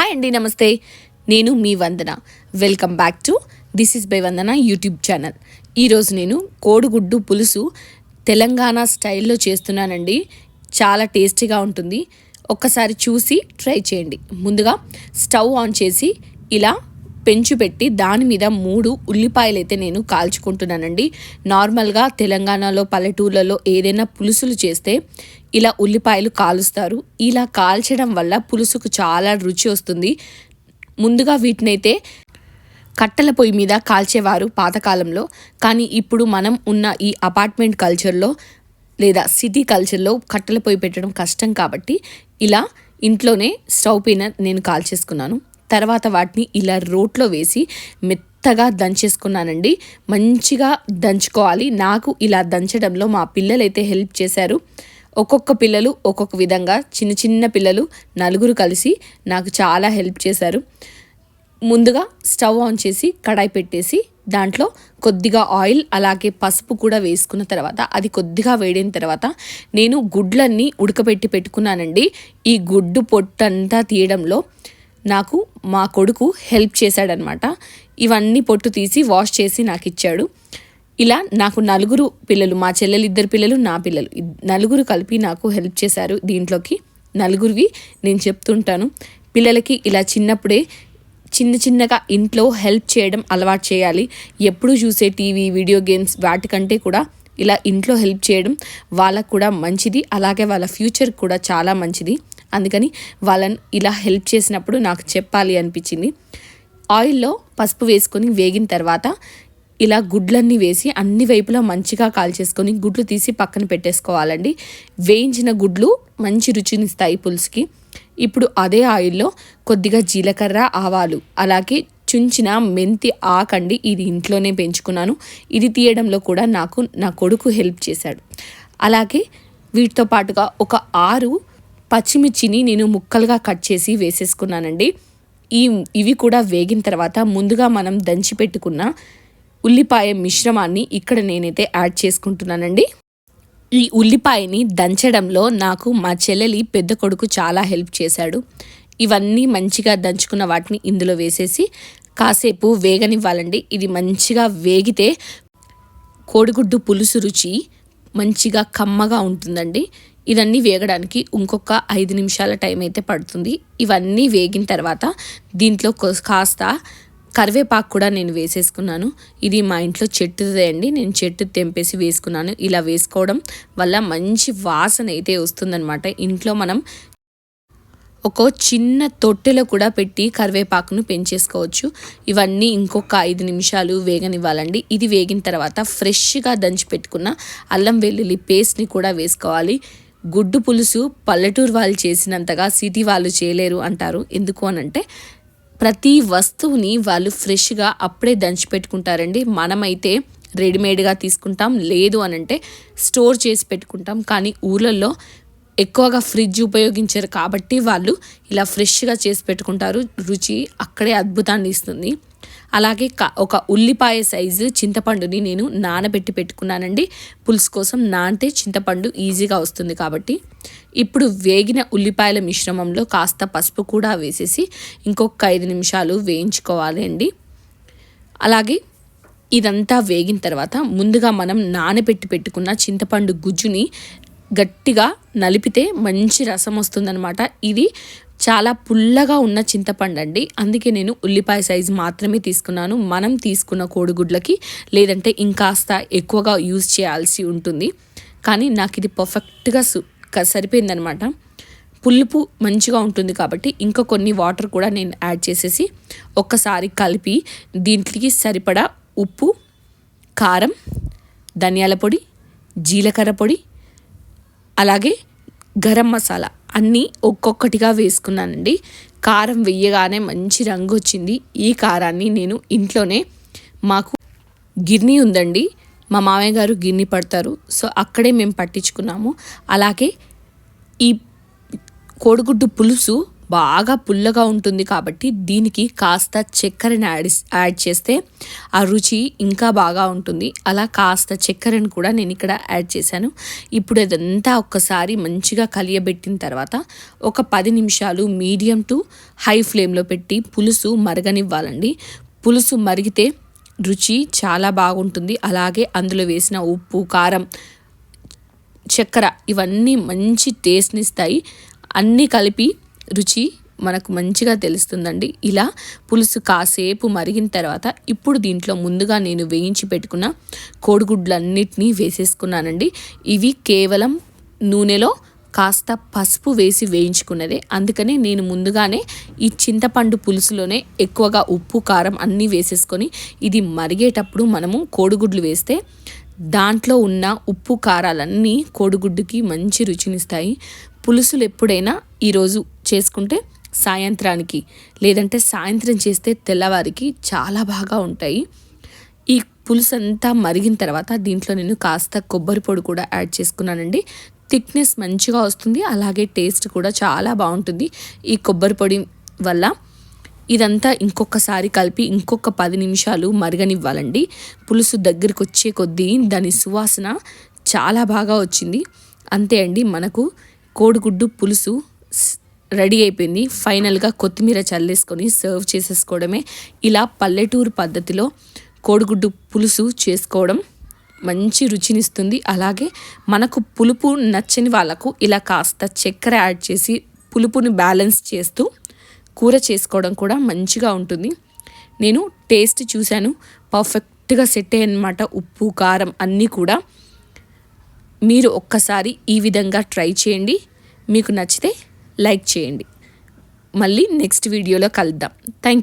Hi అండి నమస్తే. నేను మీ Vandana. Welcome back to this is by Vandana YouTube channel. ఈరోజు నేను కోడిగుడ్డు పులుసు తెలంగాణ స్టైల్లో చేస్తున్నానండి. చాలా టేస్టీగా ఉంటుంది. ఒక్కసారి చూసి ట్రై చేయండి. ముందుగా స్టవ్ ఆన్ చేసి ఇలా పెంచు పెట్టి దాని మీద మూడు ఉల్లిపాయలు అయితే నేను కాల్చుకుంటున్నానండి. నార్మల్గా తెలంగాణలో పల్లెటూర్లలో ఏదైనా పులుసులు చేస్తే ఇలా ఉల్లిపాయలు కాలుస్తారు. ఇలా కాల్చడం వల్ల పులుసుకు చాలా రుచి వస్తుంది. ముందుగా వీటినైతే కట్టెల పొయ్యి మీద కాల్చేవారు పాతకాలంలో. కానీ ఇప్పుడు మనం ఉన్న ఈ అపార్ట్మెంట్ కల్చర్లో లేదా సిటీ కల్చర్లో కట్టెల పొయ్యి పెట్టడం కష్టం కాబట్టి ఇలా ఇంట్లోనే స్టవ్ పైన నేను కాల్చేసుకున్నాను. తర్వాత వాటిని ఇలా రోట్లో వేసి మెత్తగా దంచేసుకున్నానండి. మంచిగా దంచుకోవాలి. నాకు ఇలా దంచడంలో మా పిల్లలైతే హెల్ప్ చేశారు. ఒక్కొక్క పిల్లలు ఒక్కొక్క విధంగా చిన్న చిన్న పిల్లలు నలుగురు కలిసి నాకు చాలా హెల్ప్ చేశారు. ముందుగా స్టవ్ ఆన్ చేసి కడాయి పెట్టేసి దాంట్లో కొద్దిగా ఆయిల్ అలాగే పసుపు కూడా వేసుకున్న తర్వాత అది కొద్దిగా వేడిన తర్వాత నేను గుడ్లన్నీ ఉడకబెట్టి పెట్టుకున్నానండి. ఈ గుడ్డు పొట్టంతా తీయడంలో నాకు మా కొడుకు హెల్ప్ చేశాడనమాట. ఇవన్నీ పొట్టు తీసి వాష్ చేసి నాకు ఇచ్చాడు. ఇలా నాకు నలుగురు పిల్లలు మా చెల్లెలు ఇద్దరు పిల్లలు నా పిల్లలు. నలుగురు కలిపి నాకు హెల్ప్ చేశారు దీంట్లోకి. నలుగురివి నేను చెప్తుంటాను. పిల్లలకి ఇలా చిన్నప్పుడే చిన్న చిన్నగా ఇంట్లో హెల్ప్ చేయడం అలవాటు చేయాలి. ఎప్పుడు చూసే టీవీ వీడియో గేమ్స్ వాటికంటే కూడా ఇలా ఇంట్లో హెల్ప్ చేయడం వాళ్ళకు కూడా మంచిది. అలాగే వాళ్ళ ఫ్యూచర్ కూడా చాలా మంచిది. అందుకని వాళ్ళని ఇలా హెల్ప్ చేసినప్పుడు నాకు చెప్పాలి అనిపించింది. ఆయిల్లో పసుపు వేసుకొని వేగిన తర్వాత ఇలా గుడ్లన్నీ వేసి అన్ని వైపులా మంచిగా కాల్చేసుకొని గుడ్లు తీసి పక్కన పెట్టేసుకోవాలండి. వేయించిన గుడ్లు మంచి రుచినిస్తాయి పులుసుకి. ఇప్పుడు అదే ఆయిల్లో కొద్దిగా జీలకర్ర ఆవాలు అలాగే చుంచిన మెంతి ఆకండి ఇది ఇంట్లోనే పెంచుకున్నాను. ఇది తీయడంలో కూడా నాకు నా కొడుకు హెల్ప్ చేశాడు. అలాగే వీటితో పాటుగా ఒక ఆరు పచ్చిమిర్చిని నేను ముక్కలుగా కట్ చేసి వేసేసుకున్నానండి. ఈ ఇవి కూడా వేగిన తర్వాత ముందుగా మనం దంచి పెట్టుకున్న ఉల్లిపాయ మిశ్రమాన్ని ఇక్కడ నేనైతే యాడ్ చేసుకుంటున్నానండి. ఈ ఉల్లిపాయని దంచడంలో నాకు మా చెల్లెలి పెద్ద కొడుకు చాలా హెల్ప్ చేశాడు. ఇవన్నీ మంచిగా దంచుకున్న వాటిని ఇందులో వేసేసి కాసేపు వేగనివ్వాలండి. ఇది మంచిగా వేగితే కోడిగుడ్డు పులుసు రుచి మంచిగా కమ్మగా ఉంటుందండి. ఇవన్నీ వేగడానికి ఇంకొక ఐదు నిమిషాల టైం అయితే పడుతుంది. ఇవన్నీ వేగిన తర్వాత దీంట్లో కాస్త కరివేపాకు కూడా నేను వేసేసుకున్నాను. ఇది మా ఇంట్లో చెట్టుదే అండి. నేను చెట్టు తెంపేసి వేసుకున్నాను. ఇలా వేసుకోవడం వల్ల మంచి వాసన అయితే వస్తుందనమాట ఇంట్లో మనం ఒక చిన్న తొట్టెలో కూడా పెట్టి కరివేపాకును పెంచేసుకోవచ్చు. ఇవన్నీ ఇంకొక ఐదు నిమిషాలు వేగనివ్వాలండి. ఇది వేగిన తర్వాత ఫ్రెష్గా దంచి పెట్టుకున్న అల్లం వెల్లుల్లి పేస్ట్ని కూడా వేసుకోవాలి. గుడ్డు పులుసు పల్లెటూరు వాళ్ళు చేసినంతగా సిటీ వాళ్ళు చేయలేరు అంటారు. ఎందుకు అనంటే ప్రతి వస్తువుని వాళ్ళు ఫ్రెష్గా అప్పుడే దంచి పెట్టుకుంటారండి. మనమైతే రెడీమేడ్గా తీసుకుంటాం. లేదు అనంటే స్టోర్ చేసి పెట్టుకుంటాం. కానీ ఊళ్ళల్లో ఎక్కువగా ఫ్రిడ్జ్ ఉపయోగించారు కాబట్టి వాళ్ళు ఇలా ఫ్రెష్గా చేసి పెట్టుకుంటారు. రుచి అక్కడే అద్భుతాన్ని ఇస్తుంది. అలాగే ఒక ఉల్లిపాయ సైజు చింతపండుని నేను నానబెట్టి పెట్టుకున్నానండి. పులుసు కోసం నానితే చింతపండు ఈజీగా వస్తుంది కాబట్టి. ఇప్పుడు వేగిన ఉల్లిపాయల మిశ్రమంలో కాస్త పసుపు కూడా వేసేసి ఇంకొక ఐదు నిమిషాలు వేయించుకోవాలి అండి. అలాగే ఇదంతా వేగిన తర్వాత ముందుగా మనం నానబెట్టి పెట్టుకున్న చింతపండు గుజ్జుని గట్టిగా నలిపితే మంచి రసం వస్తుందనమాట ఇది చాలా పుల్లగా ఉన్న చింతపండు అండి అందుకే నేను ఉల్లిపాయ సైజు మాత్రమే తీసుకున్నాను. మనం తీసుకున్న కోడిగుడ్లకి లేదంటే ఇంకాస్త ఎక్కువగా యూజ్ చేయాల్సి ఉంటుంది. కానీ నాకు ఇది పర్ఫెక్ట్గా సరిపోయిందనమాట పులుపు మంచిగా ఉంటుంది కాబట్టి ఇంకా కొన్ని వాటర్ కూడా నేను యాడ్ చేసేసి ఒక్కసారి కలిపి దీంట్లోకి సరిపడా ఉప్పు కారం ధనియాల పొడి జీలకర్ర పొడి అలాగే గరం మసాలా అన్నీ ఒక్కొక్కటిగా వేసుకున్నానండి. కారం వెయ్యగానే మంచి రంగు వచ్చింది. ఈ కారాన్ని నేను ఇంట్లోనే మాకు గిర్నీ ఉందండి. మా మామయ్య గారు గిన్నె పడతారు. సో అక్కడే మేము పట్టించుకున్నాము. అలాగే ఈ కోడిగుడ్డు పులుసు బాగా పుల్లగా ఉంటుంది కాబట్టి దీనికి కాస్త చక్కెరని యాడ్ యాడ్ చేస్తే ఆ రుచి ఇంకా బాగా ఉంటుంది. అలా కాస్త చక్కెరను కూడా నేను ఇక్కడ యాడ్ చేశాను. ఇప్పుడు అదంతా ఒక్కసారి మంచిగా కలియబెట్టిన తర్వాత ఒక పది నిమిషాలు మీడియం టు హై ఫ్లేమ్లో పెట్టి పులుసు మరగనివ్వాలండి. పులుసు మరిగితే రుచి చాలా బాగుంటుంది. అలాగే అందులో వేసిన ఉప్పు కారం చక్కెర ఇవన్నీ మంచి టేస్ట్ని ఇస్తాయి. అన్నీ కలిపి రుచి మనకు మంచిగా తెలుస్తుందండి. ఇలా పులుసు కాసేపు మరిగిన తర్వాత ఇప్పుడు దీంట్లో ముందుగా నేను వేయించి పెట్టుకున్న కోడిగుడ్లన్నిటినీ వేసేసుకున్నానండి. ఇవి కేవలం నూనెలో కాస్త పసుపు వేసి వేయించుకున్నదే. అందుకనే నేను ముందుగానే ఈ చింతపండు పులుసులోనే ఎక్కువగా ఉప్పు కారం అన్నీ వేసేసుకొని ఇది మరిగేటప్పుడు మనము కోడిగుడ్లు వేస్తే దాంట్లో ఉన్న ఉప్పు కారాలన్నీ కోడిగుడ్డుకి మంచి రుచినిస్తాయి. పులుసులు ఎప్పుడైనా ఈరోజు చేసుకుంటే సాయంత్రానికి లేదంటే సాయంత్రం చేస్తే తెల్లవారికి చాలా బాగా ఉంటాయి. ఈ పులుసు అంతా మరిగిన తర్వాత దీంట్లో నేను కాస్త కొబ్బరి పొడి కూడా యాడ్ చేసుకున్నానండి. థిక్నెస్ మంచిగా వస్తుంది అలాగే టేస్ట్ కూడా చాలా బాగుంటుంది ఈ కొబ్బరి పొడి వల్ల. ఇదంతా ఇంకొకసారి కలిపి ఇంకొక పది నిమిషాలు మరగనివ్వాలండి. పులుసు దగ్గరికి వచ్చే కొద్దీ దాని సువాసన చాలా బాగా వచ్చింది. అంతే అండి మనకు కోడిగుడ్డు పులుసు రెడీ అయిపోయింది. ఫైనల్గా కొత్తిమీర చల్లేసుకొని సర్వ్ చేసేసుకోవడమే. ఇలా పల్లెటూరు పద్ధతిలో కోడిగుడ్డు పులుసు చేసుకోవడం మంచి రుచినిస్తుంది. అలాగే మనకు పులుపు నచ్చని వాళ్ళకు ఇలా కాస్త చక్కెర యాడ్ చేసి పులుపుని బ్యాలెన్స్ చేస్తూ కూర చేసుకోవడం కూడా మంచిగా ఉంటుంది. నేను టేస్ట్ చూశాను. పర్ఫెక్ట్గా సెట్ అయ్యనమాట ఉప్పు కారం అన్నీ కూడా. మీరు ఒక్కసారి ఈ విధంగా ట్రై చేయండి. మీకు నచ్చితే లైక్ చేయండి. మళ్ళీ నెక్స్ట్ వీడియోలో కలుద్దాం. థ్యాంక్